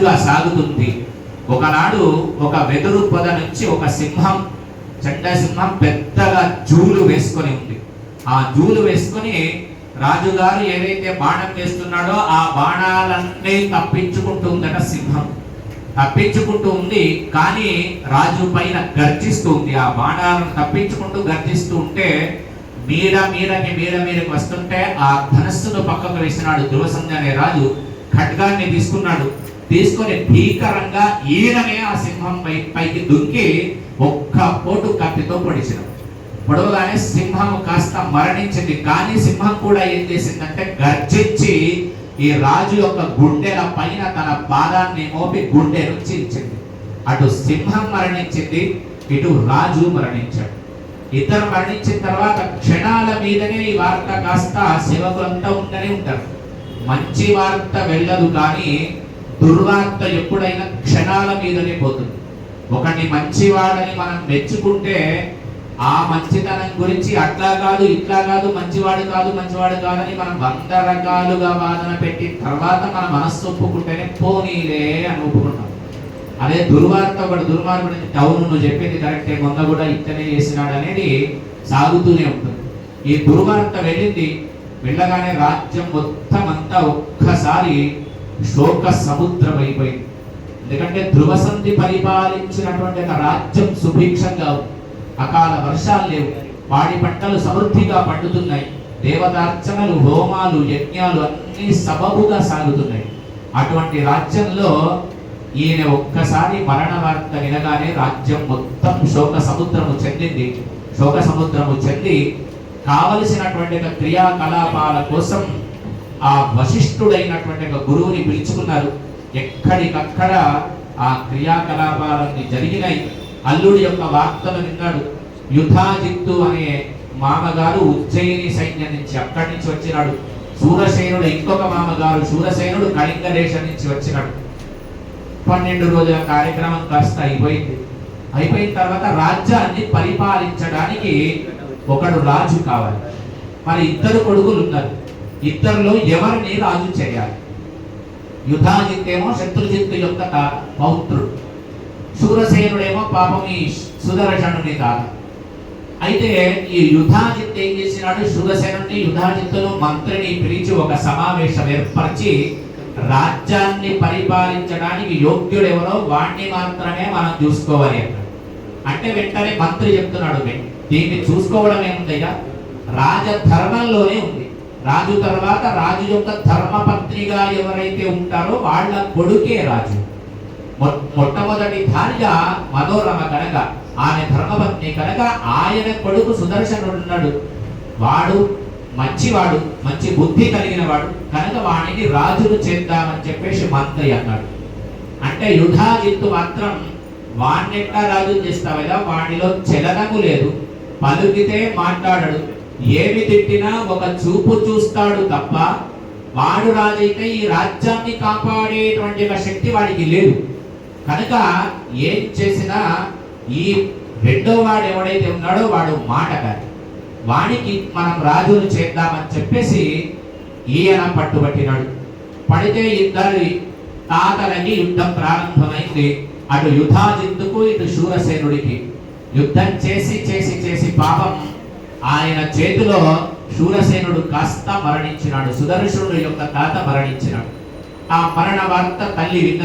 కంటిన్యూగా సాగుతుంది. ఒకనాడు ఒక వెదురు పొద నుంచి ఒక సింహం చెడ్డ సింహం పెద్దగా జూలు వేసుకొని ఉంది. ఆ జూలు వేసుకొని రాజుగారు ఏదైతే బాణం వేస్తున్నాడో ఆ బాణాలన్నీ తప్పించుకుంటూ ఉందట సింహం. తప్పించుకుంటూ ఉంది కానీ రాజు పైన గర్జిస్తుంది ఆ బాణాలను తప్పించుకుంటూ గర్జిస్తూ ఉంటే మీర మీరకి మీర మీదకి వస్తుంటే ఆ ధనస్సును పక్కకు వేసినాడు ధ్రువసంధి అనే రాజు. ఖడ్గాన్ని తీసుకున్నాడు. తీసుకొని భీకరంగా ఈయననే ఆ సింహం పై పైకి దుంకి ఒక్క పోటు కత్తితో పొడిచిన. పొడవగానే సింహం కాస్త మరణించింది. కానీ సింహం కూడా ఏం చేసిందంటే గర్జించి ఈ రాజు యొక్క గుండెల పైన తన పాదాన్ని మోపి గుండెను చీల్చింది. అటు సింహం మరణించింది ఇటు రాజు మరణించాడు. ఇద్దరు మరణించిన తర్వాత క్షణాల మీదనే ఈ వార్త కాస్త సేవకులంతా ఉంటూనే ఉంటారు. మంచి వార్త వెళ్ళదు కానీ దుర్వార్త ఎప్పుడైనా క్షణాల మీదనే పోతుంది. ఒకటి మంచివాడని మనం మెచ్చుకుంటే ఆ మంచితనం గురించి అట్లా కాదు ఇట్లా కాదు మంచివాడు కాదు మంచివాడు కాదని మనం వంద రకాలుగా వాదన పెట్టి తర్వాత మన మనస్సు ఒప్పుకుంటేనే పోనీలే అని ఒప్పుకుంటాం. అదే దుర్వార్త ఒకటి దుర్మార్గుడు టౌన్ నువ్వు చెప్పింది కరెక్టే మొన్న కూడా ఇతనే చేసినాడు అనేది సాగుతూనే ఉంటుంది. ఈ దుర్వార్త వెళ్ళింది వెళ్ళగానే రాజ్యం మొత్తం అంతా ఒక్కసారి శోక సముద్రమైపోయింది ఎందుకంటే ధ్రువసంధి పరిపాలించినటువంటి ఒక రాజ్యం సుభిక్షంగా అకాల వర్షాలు లేవు. పాడి పంటలు సమృద్ధిగా పండుతున్నాయి. దేవతార్చనలు హోమాలు యజ్ఞాలు అన్ని సబబుగా సాగుతున్నాయి. అటువంటి రాజ్యంలో ఈయన ఒక్కసారి మరణ వార్త వినగానే రాజ్యం మొత్తం శోక సముద్రము చెందింది. శోక సముద్రము చెంది కావలసినటువంటి ఒక క్రియాకలాపాల కోసం ఆ వశిష్ఠుడైనటువంటి ఒక గురువుని పిలుచుకున్నారు. ఎక్కడికక్కడ ఆ క్రియాకలాపాలన్నీ జరిగినాయి. అల్లుడి యొక్క వార్తలు విన్నాడు. యుధాజిత్తు అనే మామగారు ఉజ్జయిని సైన్యం నుంచి అక్కడి నుంచి వచ్చినాడు. సూరసేనుడు ఇంకొక మామగారు సూరసేనుడు కళింగ దేశం నుంచి వచ్చినాడు. పన్నెండు రోజుల కార్యక్రమం కాస్త అయిపోయింది. అయిపోయిన తర్వాత రాజ్యాన్ని పరిపాలించడానికి ఒకడు రాజు కావాలి. మరి ఇద్దరు కొడుకులు ఉన్నారు. ఇద్దరిలో ఎవరిని రాజు చేయాలి? యుధాజిత్తేమో శత్రుజిత్తు యొక్క పౌత్రుడు. శూరసేనుడేమో పాపం ఈ సుదర్శనుని తాత అయితే ఈ యుధాజిత్ ఏం చేసినాడు? శూరసేనుని యుధాజిత్తును మంత్రిని పిలిచి ఒక సమావేశం ఏర్పరిచి రాజ్యాన్ని పరిపాలించడానికి యోగ్యుడెవరో వాణ్ణి మాత్రమే మనం చూసుకోవాలి అన్నాడు. అంటే వెంటనే మంత్రి చెప్తున్నాడు దీన్ని చూసుకోవడం ఏముందయ్యా రాజధర్మంలోనే ఉంది. రాజు తర్వాత రాజు యొక్క ధర్మపత్నిగా ఎవరైతే ఉంటారో వాళ్ళ కొడుకే రాజు. మొ- మొట్టమొదటి భార్య మనోరమ కనుక. ఆమె ధర్మపత్ని కనుక ఆయన కొడుకు సుదర్శనుడు ఉన్నాడు వాడు మంచివాడు మంచి బుద్ధి కలిగిన వాడు కనుక వాడిని రాజును చేద్దామని చెప్పేసి మంత్రి అన్నాడు. అంటే యుధాజిత్తు మాత్రం వాణ్ణెట్లా రాజు చేస్తావా వాడిలో చలనము లేదు. పలుకితే మాట్లాడడు. ఏమి తిట్టినా ఒక చూపు చూస్తాడు తప్ప వాడు రాజైతే ఈ రాజ్యాన్ని కాపాడేటువంటి ఒక శక్తి వాడికి లేదు. కనుక ఏం చేసినా ఈ రెండో వాడు ఎవడైతే ఉన్నాడో వాడు మాటగారి వాడికి మనం రాజును చేద్దామని చెప్పేసి ఈయన పట్టుబట్టినాడు. పడితే ఇద్దరి తాతలకి యుద్ధం ప్రారంభమైంది. అటు యుధాజిత్తుకు ఇటు శూరసేనుడికి. యుద్ధం చేసి చేసి చేసి పాపం ఆయన చేతిలో శూరసేనుడు కాస్త మరణించినాడు సుదర్శనుడు యొక్క తాత మరణించినాడు. ఆ మరణ వార్త తల్లి విన్న